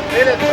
ಪಂಚಾಯತಿ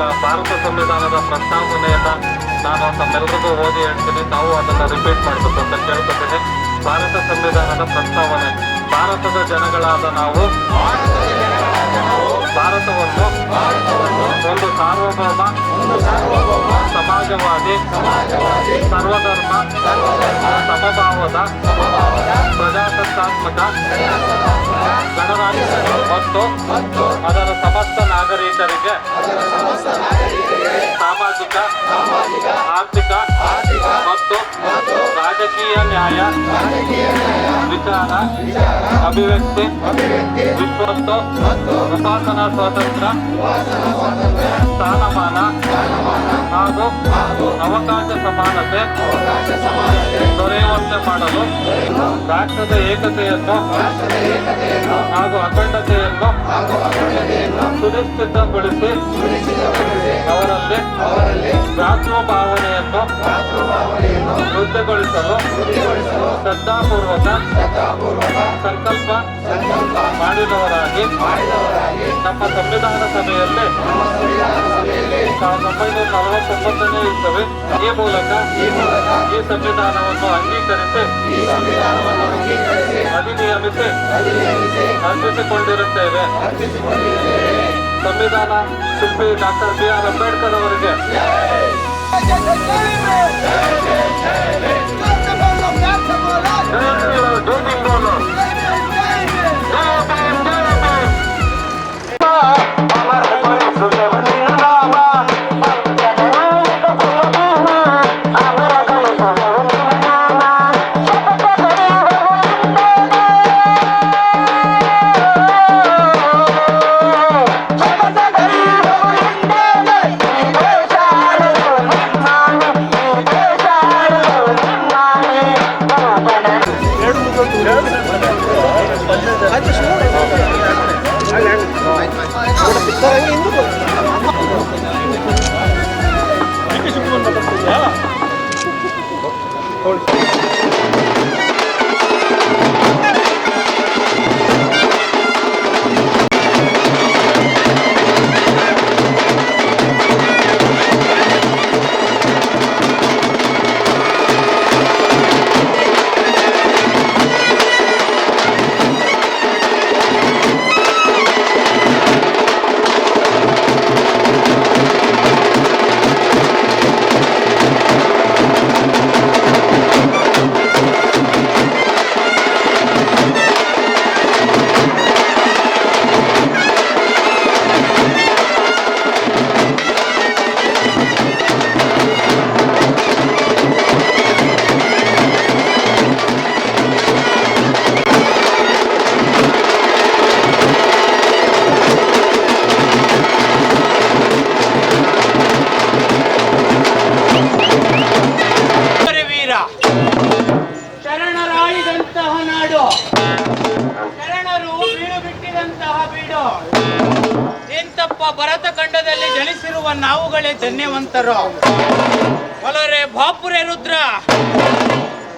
ಭಾರತ ಸಂವಿಧಾನದ ಪ್ರಸ್ತಾವನೆಯನ್ನ ನಾನು ತಮ್ಮೆಲ್ಲರಿಗೂ ಓದಿ ಹೇಳ್ತೀನಿ. ತಾವು ಅದನ್ನು ರಿಪೀಟ್ ಮಾಡಬೇಕು ಅಂತ ಕೇಳ್ಕೊತೀನಿ. ಭಾರತ ಸಂವಿಧಾನದ ಪ್ರಸ್ತಾವನೆ. ಭಾರತದ ಜನಗಳಾದ ನಾವು, ಭಾರತವನ್ನು ಒಂದು ಸಾರ್ವಭೌಮ, ಸಮಾಜವಾದಿ, ಸರ್ವಧರ್ಮ, ಸಮಭಾವದ, ಪ್ರಜಾಸತ್ತಾತ್ಮಕ ಗಣರಾಜ್ಯ ಮತ್ತು ಅದರ ಸಮಸ್ತ ನಾಗರಿಕರಿಗೆ ಸಾಮಾಜಿಕ ಆರ್ಥಿಕ ಮತ್ತು ರಾಜಕೀಯ ನ್ಯಾಯ. ವಿಚಾರ ಅಭಿವ್ಯಕ್ತಿ ವಿಶ್ವಸ್ತು ಉಪಾಸನಾ ಸ್ವಾತಂತ್ರ್ಯ ಸ್ಥಾನಮಾನ ಹಾಗೂ ಅವಕಾಶ ಸಮಾನತೆ ದೊರೆಯುವಂತೆ ಮಾಡಲು ರಾಷ್ಟ್ರದ ಏಕತೆಯನ್ನು ಹಾಗೂ ಅಖಂಡತೆಯನ್ನು ಸುನಿಶ್ಚಿತಗೊಳಿಸಿ ಅವರಲ್ಲಿ ಭ್ರಾತೃ ಭಾವನೆಯನ್ನು ವೃದ್ಧಗೊಳಿಸಲು ಶ್ರದ್ಧಾಪೂರ್ವಕ ಸಂಕಲ್ಪ ಮಾಡಿದವರಾಗಿ ನಮ್ಮ ಸಂವಿಧಾನ ಸಭೆಯಲ್ಲಿ ಸಾವಿರದ ಒಂಬೈನೂರ ನಲವತ್ತೊಂಬತ್ತನೇ ಇರ್ತವೆ ಈ ಮೂಲಕ ಈ ಸಂವಿಧಾನವನ್ನು ಅಂಗೀಕರಿಸಿ ಅಧಿನಿಯಮಿಸಿ ಅರ್ಪಿಸಿಕೊಂಡಿರುತ್ತೇವೆ ಸಂವಿಧಾನ ಶಿಲ್ಪಿ ಡಾಕ್ಟರ್ ಬಿ ಆರ್ ಅಂಬೇಡ್ಕರ್ ಅವರಿಗೆ আমার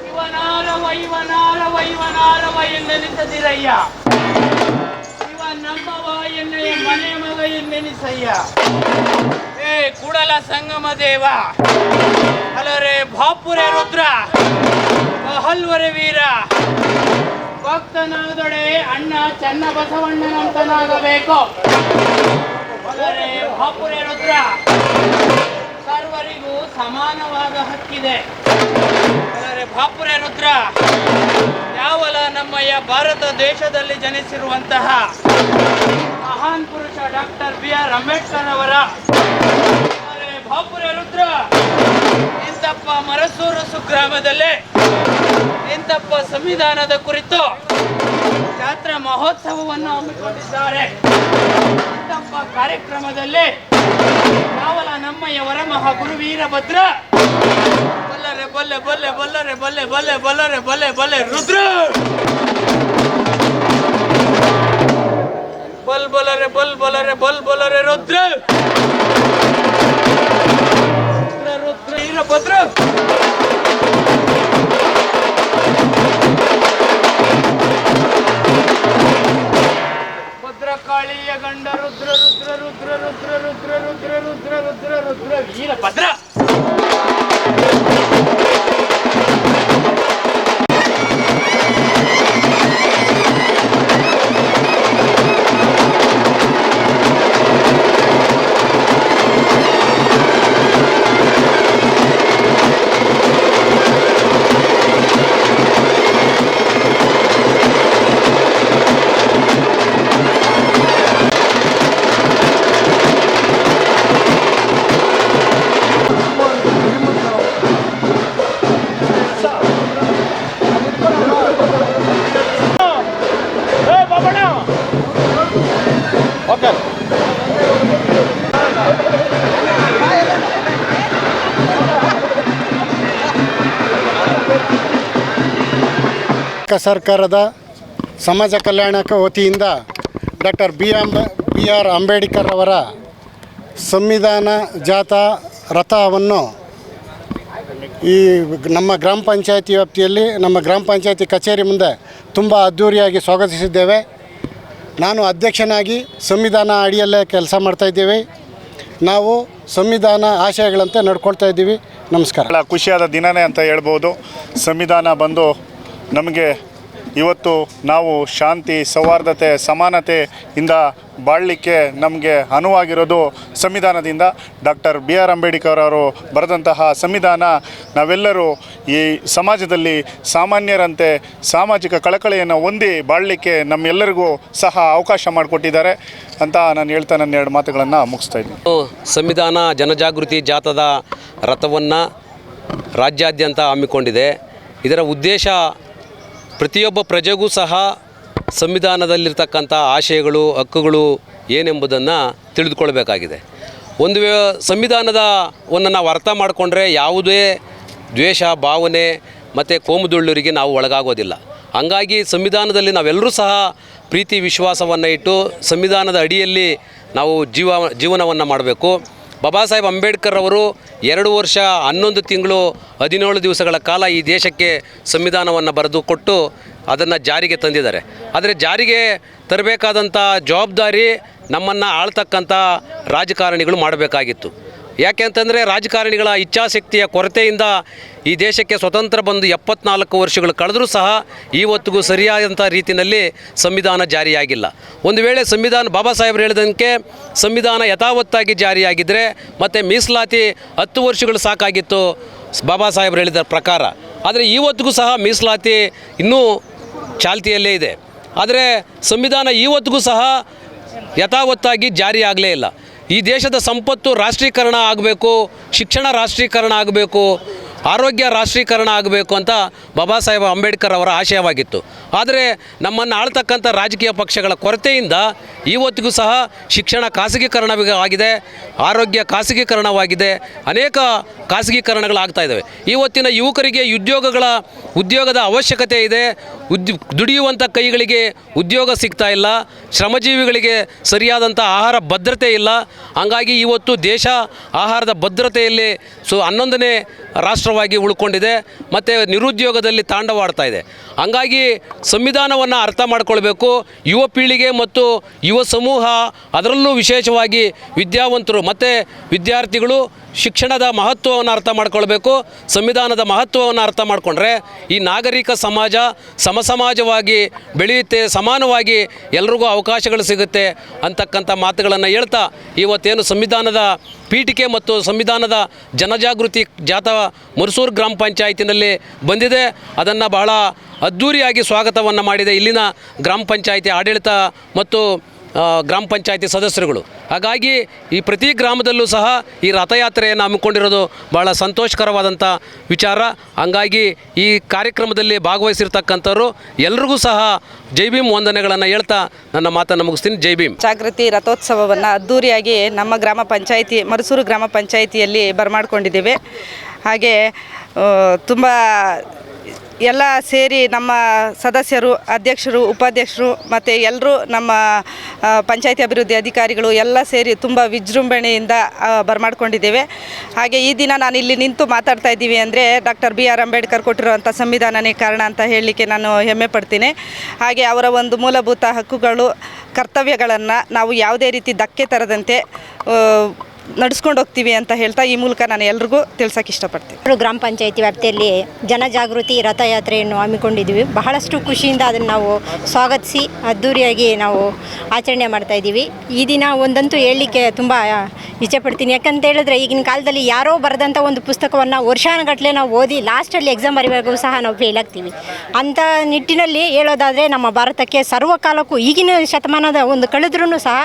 ಇವನಾರವ ಇವನಾರವ ಇವನಾರವ ಎಂದೆನಿಸದಿರಯ್ಯ ಇವ ನಮ್ಮವ ಎನ್ನೆಯ ಮನೆ ಮಗ ಎಂದೆನಿಸಯ್ಯ ಏ ಕೂಡಲ ಸಂಗಮ ದೇವ. ಅಲರೆ ಬಾಪುರೆ ರುದ್ರ. ಹಲ್ವರೆ ವೀರ. ಭಕ್ತನಾದೊಡೆ ಅಣ್ಣ ಚನ್ನ ಬಸವಣ್ಣನಂತನಾಗಬೇಕು ಅಲರೆ ಬಾಪುರೆ ರುದ್ರ. ಸರ್ವರಿಗೂ ಸಮಾನವಾದ ಹಕ್ಕಿದೆ. ಆದರೆ ಬಾಪುರೆ ರುದ್ರ, ಯಾವಲ ನಮ್ಮಯ್ಯ ಭಾರತ ದೇಶದಲ್ಲಿ ಜನಿಸಿರುವಂತಹ ಮಹಾನ್ ಪುರುಷ ಡಾಕ್ಟರ್ ಬಿ ಆರ್ ಅಂಬೇಡ್ಕರ್ ಅವರ ಬಾಪುರೆ ರುದ್ರ ಇಂತಪ್ಪ ಮರಸೂರು ಸುಗ್ರಾಮದಲ್ಲಿ ಇಂತಪ್ಪ ಸಂವಿಧಾನದ ಕುರಿತು ಜಾತ್ರಾ ಮಹೋತ್ಸವವನ್ನು ಹಮ್ಮಿಕೊಂಡಿದ್ದಾರೆ. ಇಂತಪ್ಪ ಕಾರ್ಯಕ್ರಮದಲ್ಲಿ ಯಾವಲ ನಮ್ಮಯ್ಯ ವರಮಹ ಗುರು ವೀರಭದ್ರ ಬಲ್ಲರೆ ಬಲ್ಲೆ ಬಲ್ಲೆ ಬಲ್ಲರೆ ಬಲ್ಲೆ ಬಲ್ಲೆ ಬಲ್ಲರೆ ಬಲ್ಲೆ ಬಲ್ಲೆ ರುದ್ರ ಬಲ್ ಬಲರೆ ಬಲ್ ಬಲರೆ ಬಲ್ ಬಲರೆ ರುದ್ರ ರುದ್ರ ಕರ್ನಾಟಕ ಸರ್ಕಾರದ ಸಮಾಜ ಕಲ್ಯಾಣಕ ವತಿಯಿಂದ ಡಾಕ್ಟರ್ ಬಿ ಅಂಬ ಬಿ ಆರ್ ಅಂಬೇಡ್ಕರ್ ಅವರ ಸಂವಿಧಾನ ಜಾಥಾ ರಥವನ್ನು ಈ ನಮ್ಮ ಗ್ರಾಮ ಪಂಚಾಯತಿ ವ್ಯಾಪ್ತಿಯಲ್ಲಿ, ನಮ್ಮ ಗ್ರಾಮ ಪಂಚಾಯತಿ ಕಚೇರಿ ಮುಂದೆ ತುಂಬ ಅದ್ಧೂರಿಯಾಗಿ ಸ್ವಾಗತಿಸಿದ್ದೇವೆ. ನಾನು ಅಧ್ಯಕ್ಷನಾಗಿ ಸಂವಿಧಾನ ಅಡಿಯಲ್ಲೇ ಕೆಲಸ ಮಾಡ್ತಾಯಿದ್ದೀವಿ ನಾವು ಸಂವಿಧಾನ ಆಶಯಗಳಂತೆ ನಡ್ಕೊಳ್ತಾ ಇದ್ದೀವಿ. ನಮಸ್ಕಾರ. ಖುಷಿಯಾದ ದಿನನೇ ಅಂತ ಹೇಳ್ಬೋದು. ಸಂವಿಧಾನ ಬಂದು ನಮಗೆ ಇವತ್ತು ನಾವು ಶಾಂತಿ, ಸೌಹಾರ್ದತೆ ಸಮಾನತೆಯಿಂದ ಬಾಳಲಿಕ್ಕೆ ನಮಗೆ ಅನುವಾಗಿರೋದು ಸಂವಿಧಾನದಿಂದ. ಡಾಕ್ಟರ್ ಬಿ ಆರ್ ಅಂಬೇಡ್ಕರ್ ಅವರು ಬರೆದಂತಹ ಸಂವಿಧಾನ, ನಾವೆಲ್ಲರೂ ಈ ಸಮಾಜದಲ್ಲಿ ಸಾಮಾನ್ಯರಂತೆ ಸಾಮಾಜಿಕ ಕಳಕಳಿಯನ್ನು ಹೊಂದಿ ಬಾಳಲಿಕ್ಕೆ ನಮ್ಮೆಲ್ಲರಿಗೂ ಸಹ ಅವಕಾಶ ಮಾಡಿಕೊಟ್ಟಿದ್ದಾರೆ ಅಂತ ನಾನು ಹೇಳ್ತಾ ನನ್ನ ಎರಡು ಮಾತುಗಳನ್ನು ಮುಗಿಸ್ತಾ ಇದ್ದೀನಿ. ಸಂವಿಧಾನ ಜನಜಾಗೃತಿ ಜಾಥಾದ ರಥವನ್ನು ರಾಜ್ಯಾದ್ಯಂತ ಹಮ್ಮಿಕೊಂಡಿದೆ. ಇದರ ಉದ್ದೇಶ ಪ್ರತಿಯೊಬ್ಬ ಪ್ರಜೆಗೂ ಸಹ ಸಂವಿಧಾನದಲ್ಲಿರ್ತಕ್ಕಂಥ ಆಶಯಗಳು, ಹಕ್ಕುಗಳು ಏನೆಂಬುದನ್ನು ತಿಳಿದುಕೊಳ್ಬೇಕಾಗಿದೆ. ಒಂದು ಸಂವಿಧಾನದ ಒಂದು ನಾವು ಅರ್ಥ ಮಾಡಿಕೊಂಡ್ರೆ ಯಾವುದೇ ದ್ವೇಷ, ಭಾವನೆ ಮತ್ತು ಕೋಮುದುಳ್ಳರಿಗೆ ನಾವು ಒಳಗಾಗೋದಿಲ್ಲ. ಹಂಗಾಗಿ ಸಂವಿಧಾನದಲ್ಲಿ ನಾವೆಲ್ಲರೂ ಸಹ ಪ್ರೀತಿ, ವಿಶ್ವಾಸವನ್ನು ಇಟ್ಟು ಸಂವಿಧಾನದ ಅಡಿಯಲ್ಲಿ ನಾವು ಜೀವ, ಜೀವನವನ್ನು ಮಾಡಬೇಕು. ಬಾಬಾ ಸಾಹೇಬ್ ಅಂಬೇಡ್ಕರ್ ಅವರು ಎರಡು ವರ್ಷ ಹನ್ನೊಂದು ತಿಂಗಳು ಹದಿನೇಳು ದಿವಸಗಳ ಕಾಲ ಈ ದೇಶಕ್ಕೆ ಸಂವಿಧಾನವನ್ನು ಬರೆದು ಕೊಟ್ಟು ಅದನ್ನು ಜಾರಿಗೆ ತಂದಿದ್ದಾರೆ. ಆದರೆ ಜಾರಿಗೆ ತರಬೇಕಾದಂಥ ಜವಾಬ್ದಾರಿ ನಮ್ಮನ್ನು ಆಳ್ತಕ್ಕಂಥ ರಾಜಕಾರಣಿಗಳು ಮಾಡಬೇಕಾಗಿತ್ತು. ಯಾಕೆ ಅಂತಂದರೆ ರಾಜಕಾರಣಿಗಳ ಇಚ್ಛಾಶಕ್ತಿಯ ಕೊರತೆಯಿಂದ ಈ ದೇಶಕ್ಕೆ ಸ್ವತಂತ್ರ ಬಂದು ಎಪ್ಪತ್ನಾಲ್ಕು ವರ್ಷಗಳು ಕಳೆದರೂ ಸಹ ಇವತ್ತಿಗೂ ಸರಿಯಾದಂಥ ರೀತಿಯಲ್ಲಿ ಸಂವಿಧಾನ ಜಾರಿಯಾಗಿಲ್ಲ. ಒಂದು ವೇಳೆ ಸಂವಿಧಾನ ಬಾಬಾ ಸಾಹೇಬ್ರು ಹೇಳಿದಂತೆ ಸಂವಿಧಾನ ಯಥಾವತ್ತಾಗಿ ಜಾರಿಯಾಗಿದ್ದರೆ ಮತ್ತು ಮೀಸಲಾತಿ ಹತ್ತು ವರ್ಷಗಳು ಸಾಕಾಗಿತ್ತು ಬಾಬಾ ಸಾಹೇಬ್ರು ಹೇಳಿದ ಪ್ರಕಾರ. ಆದರೆ ಇವತ್ತಿಗೂ ಸಹ ಮೀಸಲಾತಿ ಇನ್ನೂ ಚಾಲ್ತಿಯಲ್ಲೇ ಇದೆ. ಆದರೆ ಸಂವಿಧಾನ ಇವತ್ತಿಗೂ ಸಹ ಯಥಾವತ್ತಾಗಿ ಜಾರಿಯಾಗಲೇ ಇಲ್ಲ. ಈ ದೇಶದ ಸಂಪತ್ತು ರಾಷ್ಟ್ರೀಕರಣ ಆಗಬೇಕು, ಶಿಕ್ಷಣ ರಾಷ್ಟ್ರೀಕರಣ ಆಗಬೇಕು, ಆರೋಗ್ಯ ರಾಷ್ಟ್ರೀಕರಣ ಆಗಬೇಕು ಅಂತ ಬಾಬಾ ಸಾಹೇಬ್ ಅಂಬೇಡ್ಕರ್ ಅವರ ಆಶಯವಾಗಿತ್ತು. ಆದರೆ ನಮ್ಮನ್ನು ಆಳ್ತಕ್ಕಂಥ ರಾಜಕೀಯ ಪಕ್ಷಗಳ ಕೊರತೆಯಿಂದ ಇವತ್ತಿಗೂ ಸಹ ಶಿಕ್ಷಣ ಖಾಸಗೀಕರಣವಾಗಿದೆ, ಆರೋಗ್ಯ ಖಾಸಗೀಕರಣವಾಗಿದೆ, ಅನೇಕ ಖಾಸಗೀಕರಣಗಳಾಗ್ತಾ ಇದ್ದಾವೆ. ಇವತ್ತಿನ ಯುವಕರಿಗೆ ಉದ್ಯೋಗಗಳ ಉದ್ಯೋಗದ ಅವಶ್ಯಕತೆ ಇದೆ. ಉದ್ ದುಡಿಯುವಂಥ ಕೈಗಳಿಗೆ ಉದ್ಯೋಗ ಸಿಗ್ತಾ ಇಲ್ಲ. ಶ್ರಮಜೀವಿಗಳಿಗೆ ಸರಿಯಾದಂಥ ಆಹಾರ ಭದ್ರತೆ ಇಲ್ಲ. ಹಂಗಾಗಿ ಇವತ್ತು ದೇಶ ಆಹಾರದ ಭದ್ರತೆಯಲ್ಲಿ ಸೊ ಹನ್ನೊಂದನೇ ರಾಷ್ಟ್ರವಾಗಿ ಉಳ್ಕೊಂಡಿದೆ. ಮತ್ತು ನಿರುದ್ಯೋಗದಲ್ಲಿ ತಾಂಡವಾಡ್ತಾ ಇದೆ. ಹಂಗಾಗಿ ಸಂವಿಧಾನವನ್ನು ಅರ್ಥ ಮಾಡಿಕೊಳ್ಬೇಕು. ಯುವ ಪೀಳಿಗೆ ಮತ್ತು ಯುವ ಸಮೂಹ ಅದರಲ್ಲೂ ವಿಶೇಷವಾಗಿ ವಿದ್ಯಾವಂತರು ಮತ್ತು ವಿದ್ಯಾರ್ಥಿಗಳು ಶಿಕ್ಷಣದ ಮಹತ್ವವನ್ನು ಅರ್ಥ ಮಾಡ್ಕೊಳ್ಬೇಕು, ಸಂವಿಧಾನದ ಮಹತ್ವವನ್ನು ಅರ್ಥ ಮಾಡಿಕೊಂಡ್ರೆ ಈ ನಾಗರಿಕ ಸಮಾಜ ಸಮಸಮಾಜವಾಗಿ ಬೆಳೆಯುತ್ತೆ, ಸಮಾನವಾಗಿ ಎಲ್ರಿಗೂ ಅವಕಾಶಗಳು ಸಿಗುತ್ತೆ ಅಂತಕ್ಕಂಥ ಮಾತುಗಳನ್ನು ಹೇಳ್ತಾ ಇವತ್ತೇನು ಸಂವಿಧಾನದ ಪೀಠಿಕೆ ಮತ್ತು ಸಂವಿಧಾನದ ಜನಜಾಗೃತಿ ಜಾಥಾ ಮರುಸೂರು ಗ್ರಾಮ ಪಂಚಾಯತಿನಲ್ಲಿ ಬಂದಿದೆ. ಅದನ್ನು ಬಹಳ ಅದ್ಧೂರಿಯಾಗಿ ಸ್ವಾಗತವನ್ನು ಮಾಡಿದೆ ಇಲ್ಲಿನ ಗ್ರಾಮ ಪಂಚಾಯಿತಿ ಆಡಳಿತ ಮತ್ತು ಗ್ರಾಮ ಪಂಚಾಯತಿ ಸದಸ್ಯರುಗಳು. ಹಾಗಾಗಿ ಈ ಪ್ರತಿ ಗ್ರಾಮದಲ್ಲೂ ಸಹ ಈ ರಥಯಾತ್ರೆಯನ್ನು ಹಮ್ಮಿಕೊಂಡಿರೋದು ಭಾಳ ಸಂತೋಷಕರವಾದಂಥ ವಿಚಾರ. ಹಂಗಾಗಿ ಈ ಕಾರ್ಯಕ್ರಮದಲ್ಲಿ ಭಾಗವಹಿಸಿರ್ತಕ್ಕಂಥವ್ರು ಎಲ್ರಿಗೂ ಸಹ ಜೈ ಭೀಮ್ ವಂದನೆಗಳನ್ನು ಹೇಳ್ತಾ ನನ್ನ ಮಾತನ್ನು ಮುಗಿಸ್ತೀನಿ. ಜೈ ಭೀಮ್. ಜಾಗೃತಿ ರಥೋತ್ಸವವನ್ನು ಅದ್ದೂರಿಯಾಗಿ ನಮ್ಮ ಗ್ರಾಮ ಪಂಚಾಯಿತಿ, ಮರಸೂರು ಗ್ರಾಮ ಪಂಚಾಯಿತಿಯಲ್ಲಿ ಬರಮಾಡ್ಕೊಂಡಿದ್ದೇವೆ. ಹಾಗೆ ತುಂಬ ಎಲ್ಲ ಸೇರಿ ನಮ್ಮ ಸದಸ್ಯರು, ಅಧ್ಯಕ್ಷರು, ಉಪಾಧ್ಯಕ್ಷರು ಮತ್ತು ಎಲ್ಲರೂ ನಮ್ಮ ಪಂಚಾಯಿತಿ ಅಭಿವೃದ್ಧಿ ಅಧಿಕಾರಿಗಳು ಎಲ್ಲ ಸೇರಿ ತುಂಬ ವಿಜೃಂಭಣೆಯಿಂದ ಬರಮಾಡ್ಕೊಂಡಿದ್ದೇವೆ. ಹಾಗೆ ಈ ದಿನ ನಾನು ಇಲ್ಲಿ ನಿಂತು ಮಾತಾಡ್ತಾ ಇದ್ದೀವಿ ಅಂದರೆ ಡಾಕ್ಟರ್ ಬಿ ಆರ್ ಅಂಬೇಡ್ಕರ್ ಕೊಟ್ಟಿರುವಂಥ ಸಂವಿಧಾನನೇ ಕಾರಣ ಅಂತ ಹೇಳಲಿಕ್ಕೆ ನಾನು ಹೆಮ್ಮೆ ಪಡ್ತೀನಿ. ಹಾಗೆ ಅವರ ಒಂದು ಮೂಲಭೂತ ಹಕ್ಕುಗಳು, ಕರ್ತವ್ಯಗಳನ್ನು ನಾವು ಯಾವುದೇ ರೀತಿ ಧಕ್ಕೆ ತರದಂತೆ ನಡೆಸ್ಕೊಂಡು ಹೋಗ್ತೀವಿ ಅಂತ ಹೇಳ್ತಾ ಈ ಮೂಲಕ ನಾನು ಎಲ್ರಿಗೂ ತಿಳ್ಸೋಕೆ ಇಷ್ಟಪಡ್ತೀನಿ. ಗ್ರಾಮ ಪಂಚಾಯತಿ ವ್ಯಾಪ್ತಿಯಲ್ಲಿ ಜನಜಾಗೃತಿ ರಥಯಾತ್ರೆಯನ್ನು ಹಮ್ಮಿಕೊಂಡಿದ್ದೀವಿ. ಬಹಳಷ್ಟು ಖುಷಿಯಿಂದ ಅದನ್ನು ನಾವು ಸ್ವಾಗತಿಸಿ ಅದ್ಧೂರಿಯಾಗಿ ನಾವು ಆಚರಣೆ ಮಾಡ್ತಾ ಇದ್ದೀವಿ. ಈ ದಿನ ಒಂದಂತೂ ಹೇಳಲಿಕ್ಕೆ ತುಂಬ ಇಚ್ಛೆಪಡ್ತೀನಿ ಯಾಕಂತ ಹೇಳಿದ್ರೆ ಈಗಿನ ಕಾಲದಲ್ಲಿ ಯಾರೋ ಬರೆದಂಥ ಒಂದು ಪುಸ್ತಕವನ್ನು ವರ್ಷಾನುಗಟ್ಟಲೆ ನಾವು ಓದಿ ಲಾಸ್ಟಲ್ಲಿ ಎಕ್ಸಾಮ್ ಬರೆಯುವಾಗೂ ಸಹ ನಾವು ಫೇಲ್ ಆಗ್ತೀವಿ. ಅಂಥ ನಿಟ್ಟಿನಲ್ಲಿ ಹೇಳೋದಾದರೆ ನಮ್ಮ ಭಾರತಕ್ಕೆ ಸರ್ವಕಾಲಕ್ಕೂ ಈಗಿನ ಶತಮಾನದ ಒಂದು ಕಳೆದ್ರೂ ಸಹ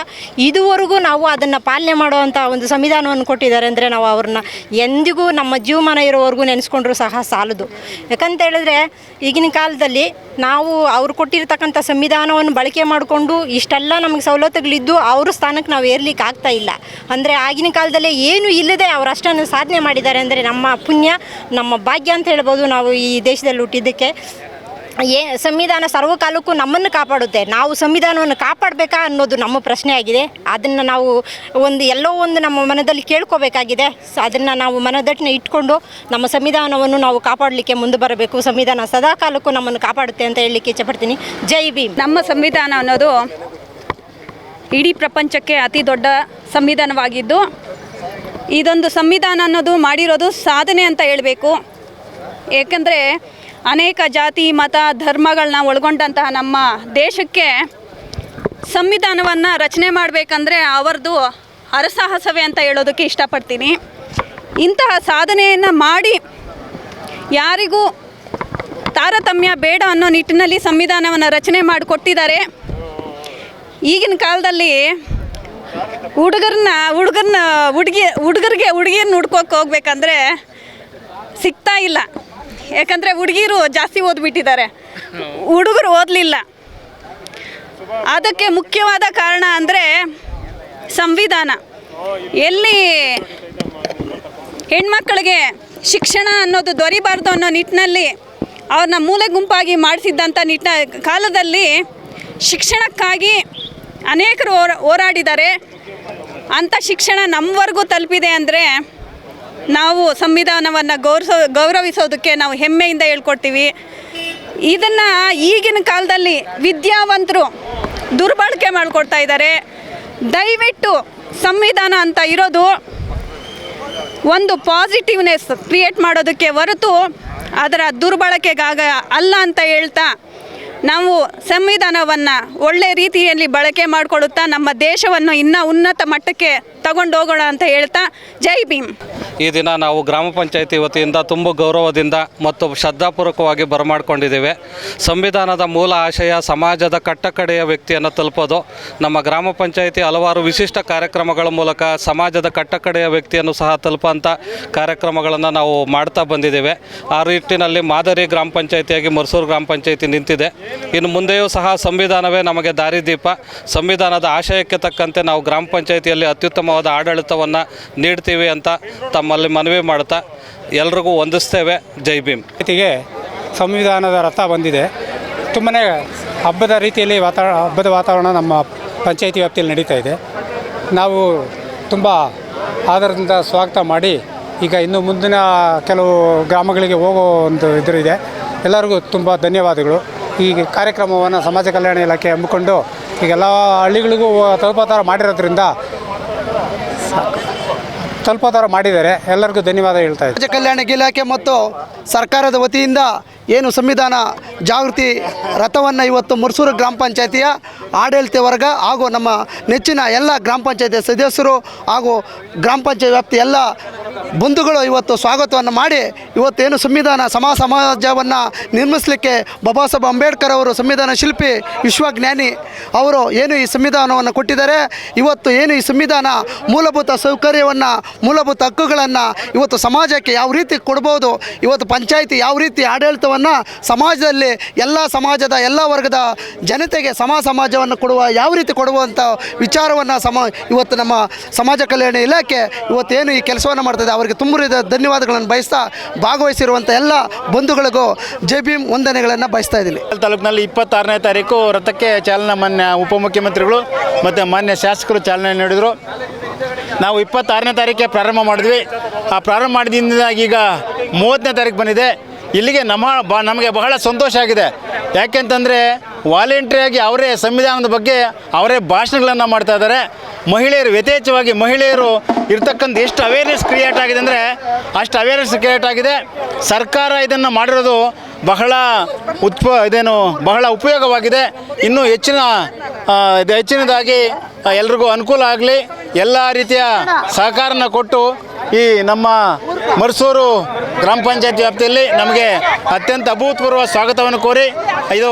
ಇದುವರೆಗೂ ನಾವು ಅದನ್ನು ಪಾಲನೆ ಮಾಡುವಂಥ ಒಂದು ಸಂವಿಧಾನವನ್ನು ಕೊಟ್ಟಿದ್ದಾರೆ ಅಂದರೆ ನಾವು ಅವ್ರನ್ನ ಎಂದಿಗೂ ನಮ್ಮ ಜೀವಮಾನ ಇರೋವರೆಗೂ ನೆನೆಸ್ಕೊಂಡ್ರೂ ಸಹ ಸಾಲದು. ಯಾಕಂತ ಹೇಳಿದ್ರೆ ಈಗಿನ ಕಾಲದಲ್ಲಿ ನಾವು ಅವ್ರು ಕೊಟ್ಟಿರ್ತಕ್ಕಂಥ ಸಂವಿಧಾನವನ್ನು ಬಳಕೆ ಮಾಡಿಕೊಂಡು ಇಷ್ಟೆಲ್ಲ ನಮಗೆ ಸವಲತ್ತುಗಳಿದ್ದು ಅವ್ರ ಸ್ಥಾನಕ್ಕೆ ನಾವು ಏರ್ಲಿಕ್ಕೆ ಆಗ್ತಾ ಇಲ್ಲ. ಅಂದರೆ ಆಗಿನ ಕಾಲದಲ್ಲೇ ಏನೂ ಇಲ್ಲದೆ ಅವರು ಅಷ್ಟನ್ನು ಸಾಧನೆ ಮಾಡಿದ್ದಾರೆ ಅಂದರೆ ನಮ್ಮ ಪುಣ್ಯ, ನಮ್ಮ ಭಾಗ್ಯ ಅಂತ ಹೇಳ್ಬೋದು ನಾವು ಈ ದೇಶದಲ್ಲಿ ಹುಟ್ಟಿದ್ದಕ್ಕೆ. ಏ, ಸಂವಿಧಾನ ಸರ್ವಕಾಲಕ್ಕೂ ನಮ್ಮನ್ನು ಕಾಪಾಡುತ್ತೆ. ನಾವು ಸಂವಿಧಾನವನ್ನು ಕಾಪಾಡಬೇಕಾ ಅನ್ನೋದು ನಮ್ಮ ಪ್ರಶ್ನೆ ಆಗಿದೆ. ಅದನ್ನು ನಾವು ಒಂದು ಎಲ್ಲೋ ಒಂದು ನಮ್ಮ ಮನದಲ್ಲಿ ಕೇಳ್ಕೋಬೇಕಾಗಿದೆ. ಅದನ್ನು ನಾವು ಮನದಟ್ಟನೆ ಇಟ್ಕೊಂಡು ನಮ್ಮ ಸಂವಿಧಾನವನ್ನು ನಾವು ಕಾಪಾಡಲಿಕ್ಕೆ ಮುಂದೆ ಬರಬೇಕು. ಸಂವಿಧಾನ ಸದಾ ಕಾಲಕ್ಕೂ ನಮ್ಮನ್ನು ಕಾಪಾಡುತ್ತೆ ಅಂತ ಹೇಳಲಿಕ್ಕೆ ಇಚ್ಛಪಡ್ತೀನಿ ಜೈ ಭೀಮ್. ನಮ್ಮ ಸಂವಿಧಾನ ಅನ್ನೋದು ಇಡೀ ಪ್ರಪಂಚಕ್ಕೆ ಅತಿ ದೊಡ್ಡ ಸಂವಿಧಾನವಾಗಿದ್ದು, ಇದೊಂದು ಸಂವಿಧಾನ ಅನ್ನೋದು ಮಾಡಿರೋದು ಸಾಧನೆ ಅಂತ ಹೇಳಬೇಕು. ಏಕೆಂದರೆ ಅನೇಕ ಜಾತಿ, ಮತ ಧರ್ಮಗಳನ್ನ ಒಳಗೊಂಡಂತಹ ನಮ್ಮ ದೇಶಕ್ಕೆ ಸಂವಿಧಾನವನ್ನು ರಚನೆ ಮಾಡಬೇಕಂದ್ರೆ ಅವರದು ಅರಸಾಹಸವೇ ಅಂತ ಹೇಳೋದಕ್ಕೆ ಇಷ್ಟಪಡ್ತೀನಿ. ಇಂತಹ ಸಾಧನೆಯನ್ನು ಮಾಡಿ ಯಾರಿಗೂ ತಾರತಮ್ಯ ಬೇಡ ಅನ್ನೋ ನಿಟ್ಟಿನಲ್ಲಿ ಸಂವಿಧಾನವನ್ನು ರಚನೆ ಮಾಡಿಕೊಟ್ಟಿದ್ದಾರೆ. ಈಗಿನ ಕಾಲದಲ್ಲಿ ಹುಡುಗರನ್ನ ಹುಡುಗರನ್ನ ಹುಡುಗಿ, ಹುಡುಗರಿಗೆ ಹುಡುಗಿಯನ್ನು ಹುಡ್ಕೋಕೆ ಹೋಗ್ಬೇಕಂದ್ರೆ ಸಿಗ್ತಾ ಇಲ್ಲ. ಯಾಕಂದರೆ ಹುಡುಗಿರು ಜಾಸ್ತಿ ಓದ್ಬಿಟ್ಟಿದ್ದಾರೆ. ಹುಡುಗರು ಓದಲಿಲ್ಲ. ಅದಕ್ಕೆ ಮುಖ್ಯವಾದ ಕಾರಣ ಅಂದರೆ ಸಂವಿಧಾನ. ಎಲ್ಲಿ ಹೆಣ್ಮಕ್ಳಿಗೆ ಶಿಕ್ಷಣ ಅನ್ನೋದು ದೊರಿಬಾರ್ದು ಅನ್ನೋ ನಿಟ್ಟಿನಲ್ಲಿ ಅವ್ರನ್ನ ಮೂಲೆ ಗುಂಪಾಗಿ ಮಾಡಿಸಿದ್ದಂಥ ನಿಟ್ಟ ಕಾಲದಲ್ಲಿ ಶಿಕ್ಷಣಕ್ಕಾಗಿ ಅನೇಕರು ಹೋರ, ಹೋರಾಡಿದ್ದಾರೆ. ಅಂಥ ಶಿಕ್ಷಣ ನಮ್ಮವರೆಗೂ ತಲುಪಿದೆ ಅಂದರೆ ನಾವು ಸಂವಿಧಾನವನ್ನು ಗೌರವ ಗೌರವಿಸೋದಕ್ಕೆ ನಾವು ಹೆಮ್ಮೆಯಿಂದ ಹೇಳ್ಕೊಡ್ತೀವಿ. ಇದನ್ನು ಈಗಿನ ಕಾಲದಲ್ಲಿ ವಿದ್ಯಾವಂತರು ದುರ್ಬಳಕೆ ಮಾಡಿಕೊಡ್ತಾ ಇದ್ದಾರೆ. ದಯವಿಟ್ಟು ಸಂವಿಧಾನ ಅಂತ ಇರೋದು ಒಂದು ಪಾಸಿಟಿವ್ನೆಸ್ ಕ್ರಿಯೇಟ್ ಮಾಡೋದಕ್ಕೆ ಹೊರತು ಅದರ ದುರ್ಬಳಕೆಗಾಗ ಅಲ್ಲ ಅಂತ ಹೇಳ್ತಾ ನಾವು ಸಂವಿಧಾನವನ್ನು ಒಳ್ಳೆ ರೀತಿಯಲ್ಲಿ ಬಳಕೆ ಮಾಡಿಕೊಳ್ಳುತ್ತಾ ನಮ್ಮ ದೇಶವನ್ನು ಇನ್ನೂ ಉನ್ನತ ಮಟ್ಟಕ್ಕೆ ತಗೊಂಡೋಗೋಣ ಅಂತ ಹೇಳ್ತಾ ಜೈ ಭೀಮ್. ಈ ದಿನ ನಾವು ಗ್ರಾಮ ಪಂಚಾಯತಿ ವತಿಯಿಂದ ತುಂಬ ಗೌರವದಿಂದ ಮತ್ತು ಶ್ರದ್ಧಾಪೂರ್ವಕವಾಗಿ ಬರಮಾಡಿಕೊಂಡಿದ್ದೇವೆ. ಸಂವಿಧಾನದ ಮೂಲ ಆಶಯ ಸಮಾಜದ ಕಟ್ಟಕಡೆಯ ವ್ಯಕ್ತಿಯನ್ನು ತಲುಪೋದು. ನಮ್ಮ ಗ್ರಾಮ ಪಂಚಾಯತಿ ಹಲವಾರು ವಿಶಿಷ್ಟ ಕಾರ್ಯಕ್ರಮಗಳ ಮೂಲಕ ಸಮಾಜದ ಕಟ್ಟಕಡೆಯ ವ್ಯಕ್ತಿಯನ್ನು ಸಹ ತಲುಪುವಂಥ ಕಾರ್ಯಕ್ರಮಗಳನ್ನು ನಾವು ಮಾಡ್ತಾ ಬಂದಿದ್ದೇವೆ. ಆ ನಿಟ್ಟಿನಲ್ಲಿ ಮಾದರಿ ಗ್ರಾಮ ಪಂಚಾಯತಿಯಾಗಿ ಮರ್ಸೂರು ಗ್ರಾಮ ಪಂಚಾಯಿತಿ ನಿಂತಿದೆ. ಇನ್ನು ಮುಂದೆಯೂ ಸಹ ಸಂವಿಧಾನವೇ ನಮಗೆ ದಾರಿದೀಪ. ಸಂವಿಧಾನದ ಆಶಯಕ್ಕೆ ತಕ್ಕಂತೆ ನಾವು ಗ್ರಾಮ ಪಂಚಾಯತಿಯಲ್ಲಿ ಅತ್ಯುತ್ತಮವಾದ ಆಡಳಿತವನ್ನು ನೀಡ್ತೀವಿ ಅಂತ ತಮ್ಮಲ್ಲಿ ಮನವಿ ಮಾಡ್ತಾ ಎಲ್ರಿಗೂ ಹೊಂದಿಸ್ತೇವೆ ಜೈ ಭೀಮ್. ಜೊತೆಗೆ ಸಂವಿಧಾನದ ರಥ ಬಂದಿದೆ. ತುಂಬನೇ ಹಬ್ಬದ ರೀತಿಯಲ್ಲಿ ವಾತಾವರಣ, ಹಬ್ಬದ ವಾತಾವರಣ ನಮ್ಮ ಪಂಚಾಯಿತಿ ವ್ಯಾಪ್ತಿಯಲ್ಲಿ ನಡೀತಾ ಇದೆ. ನಾವು ತುಂಬ ಆದರದಿಂದ ಸ್ವಾಗತ ಮಾಡಿ ಈಗ ಇನ್ನು ಮುಂದಿನ ಕೆಲವು ಗ್ರಾಮಗಳಿಗೆ ಹೋಗೋ ಒಂದು ಇದರಿದೆ ಎಲ್ಲರಿಗೂ ತುಂಬ ಧನ್ಯವಾದಗಳು. ಈ ಕಾರ್ಯಕ್ರಮವನ್ನು ಸಮಾಜ ಕಲ್ಯಾಣ ಇಲಾಖೆ ಹಮ್ಮಿಕೊಂಡು ಈಗೆಲ್ಲ ಹಳ್ಳಿಗಳಿಗೂ ತಲುಪೋ ಥರ ಮಾಡಿರೋದ್ರಿಂದ ತಲುಪೋ ಮಾಡಿದ್ದಾರೆ. ಎಲ್ಲರಿಗೂ ಧನ್ಯವಾದ ಹೇಳ್ತಾ ಇದ್ದೀನಿ. ಸಮಾಜ ಕಲ್ಯಾಣ ಇಲಾಖೆ ಮತ್ತು ಸರ್ಕಾರದ ವತಿಯಿಂದ ಏನು ಸಂವಿಧಾನ ಜಾಗೃತಿ ರಥವನ್ನು ಇವತ್ತು ಮುರ್ಸೂರು ಗ್ರಾಮ ಪಂಚಾಯತಿಯ ಆಡಳಿತ ವರ್ಗ ಹಾಗೂ ನಮ್ಮ ನೆಚ್ಚಿನ ಎಲ್ಲ ಗ್ರಾಮ ಪಂಚಾಯತಿ ಸದಸ್ಯರು ಹಾಗೂ ಗ್ರಾಮ ಪಂಚಾಯತ್ ವ್ಯಾಪ್ತಿ ಎಲ್ಲ ಬಂಧುಗಳು ಇವತ್ತು ಸ್ವಾಗತವನ್ನು ಮಾಡಿ ಇವತ್ತೇನು ಸಂವಿಧಾನ ಸಮಾ ಸಮಾಜವನ್ನು ನಿರ್ಮಿಸಲಿಕ್ಕೆ ಬಾಬಾ ಸಾಹೇಬ್ ಅಂಬೇಡ್ಕರ್ ಅವರು ಸಂವಿಧಾನ ಶಿಲ್ಪಿ ವಿಶ್ವಜ್ಞಾನಿ ಅವರು ಏನು ಈ ಸಂವಿಧಾನವನ್ನು ಕೊಟ್ಟಿದ್ದಾರೆ, ಇವತ್ತು ಏನು ಈ ಸಂವಿಧಾನ ಮೂಲಭೂತ ಸೌಕರ್ಯವನ್ನು, ಮೂಲಭೂತ ಹಕ್ಕುಗಳನ್ನು ಇವತ್ತು ಸಮಾಜಕ್ಕೆ ಯಾವ ರೀತಿ ಕೊಡ್ಬೋದು, ಇವತ್ತು ಪಂಚಾಯಿತಿ ಯಾವ ರೀತಿ ಆಡಳಿತವನ್ನು ಸಮಾಜದಲ್ಲಿ ಎಲ್ಲ ಸಮಾಜದ, ಎಲ್ಲ ವರ್ಗದ ಜನತೆಗೆ ಸಮ ಸಮಾಜವನ್ನು ಕೊಡುವ ಯಾವ ರೀತಿ ಕೊಡುವಂಥ ವಿಚಾರವನ್ನು ಸಮ ಇವತ್ತು ನಮ್ಮ ಸಮಾಜ ಕಲ್ಯಾಣ ಇಲಾಖೆ ಇವತ್ತೇನು ಈ ಕೆಲಸವನ್ನು ಮಾಡ್ತದೆ. ಅವರಿಗೆ ತುಂಬಿದ ಧನ್ಯವಾದಗಳನ್ನು ಬಯಸ್ತಾ ಭಾಗವಹಿಸಿರುವಂಥ ಎಲ್ಲ ಬಂಧುಗಳಿಗೂ ಜೈ ಭೀಮ್ ವಂದನೆಗಳನ್ನು ಬಯಸ್ತಾ ಇದ್ದೀನಿ. ತಾಲೂಕಿನಲ್ಲಿ ಇಪ್ಪತ್ತಾರನೇ ತಾರೀಕು ರಥಕ್ಕೆ ಚಾಲನೆ ಮಾನ್ಯ ಉಪಮುಖ್ಯಮಂತ್ರಿಗಳು ಮತ್ತು ಮಾನ್ಯ ಶಾಸಕರು ಚಾಲನೆ ನೀಡಿದರು. ನಾವು ಇಪ್ಪತ್ತಾರನೇ ತಾರೀಕೆ ಪ್ರಾರಂಭ ಮಾಡಿದ್ವಿ. ಆ ಪ್ರಾರಂಭ ಮಾಡಿದಿಂದ ಈಗ ಮೂವತ್ತನೇ ತಾರೀಕು ಬಂದಿದೆ. ಇಲ್ಲಿಗೆ ನಮ್ಮ ಬ ನಮಗೆ ಬಹಳ ಸಂತೋಷ ಆಗಿದೆ. ಯಾಕೆಂತಂದರೆ ವಾಲಂಟ್ರಿಯಾಗಿ ಅವರೇ ಸಂವಿಧಾನದ ಬಗ್ಗೆ ಅವರೇ ಭಾಷಣಗಳನ್ನು ಮಾಡ್ತಾ ಇದ್ದಾರೆ. ಮಹಿಳೆಯರು, ಯಥೇಚ್ಛವಾಗಿ ಮಹಿಳೆಯರು ಇರ್ತಕ್ಕಂಥ ಎಷ್ಟು ಅವೇರ್ನೆಸ್ ಕ್ರಿಯೇಟ್ ಆಗಿದೆ ಅಂದರೆ ಅಷ್ಟು ಅವೇರ್ನೆಸ್ ಕ್ರಿಯೇಟ್ ಆಗಿದೆ. ಸರ್ಕಾರ ಇದನ್ನು ಮಾಡಿರೋದು ಬಹಳ ಉತ್ಪ, ಇದೇನು ಬಹಳ ಉಪಯೋಗವಾಗಿದೆ. ಇನ್ನೂ ಹೆಚ್ಚಿನ ಹೆಚ್ಚಿನದಾಗಿ ಎಲ್ರಿಗೂ ಅನುಕೂಲ ಆಗಲಿ. ಎಲ್ಲ ರೀತಿಯ ಸಹಕಾರನ ಕೊಟ್ಟು ಈ ನಮ್ಮ ಮರ್ಸೂರು ಗ್ರಾಮ ಪಂಚಾಯತ್ ವ್ಯಾಪ್ತಿಯಲ್ಲಿ ನಮಗೆ ಅತ್ಯಂತ ಅಭೂತಪೂರ್ವ ಸ್ವಾಗತವನ್ನು ಕೋರಿ ಇದು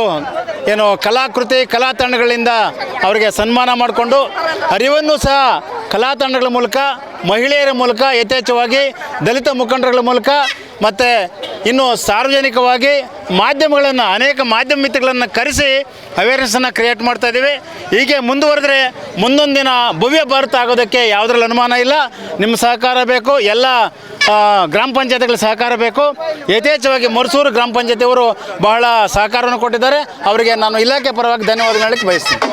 ಏನು ಕಲಾಕೃತಿ ಕಲಾ ತಂಡಗಳಿಂದ ಅವರಿಗೆ ಸನ್ಮಾನ ಮಾಡಿಕೊಂಡು ಅರಿವನ್ನು ಸಹ ಕಲಾ ತಂಡಗಳ ಮೂಲಕ, ಮಹಿಳೆಯರ ಮೂಲಕ ಯಥೇಚ್ಛವಾಗಿ, ದಲಿತ ಮುಖಂಡರುಗಳ ಮೂಲಕ, ಮತ್ತು ಇನ್ನು ಸಾರ್ವಜನಿಕವಾಗಿ ಮಾಧ್ಯಮಗಳನ್ನು, ಅನೇಕ ಮಾಧ್ಯಮ ಮಿತ್ರಗಳನ್ನು ಕರೆಸಿ ಅವೇರ್ನೆಸ್ಸನ್ನು ಕ್ರಿಯೇಟ್ ಮಾಡ್ತಾ ಇದ್ದೀವಿ. ಹೀಗೆ ಮುಂದುವರೆದ್ರೆ ಮುಂದೊಂದು ದಿನ ಭವ್ಯ ಭಾರತ ಆಗೋದಕ್ಕೆ ಯಾವುದ್ರಲ್ಲಿ ಅನುಮಾನ ಇಲ್ಲ. ನಿಮ್ಮ ಸಹಕಾರ ಬೇಕು, ಎಲ್ಲ ಗ್ರಾಮ ಪಂಚಾಯತ್ಗಳ ಸಹಕಾರ ಬೇಕು. ಯಥೇಚ್ಛವಾಗಿ ಮರ್ಸೂರು ಗ್ರಾಮ ಪಂಚಾಯತಿಯವರು ಬಹಳ ಸಹಕಾರವನ್ನು ಕೊಟ್ಟಿದ್ದಾರೆ. ಅವರಿಗೆ ನಾನು ಇಲಾಖೆ ಪರವಾಗಿ ಧನ್ಯವಾದ ಹೇಳಕ್ಕೆ ಬಯಸ್ತೀನಿ.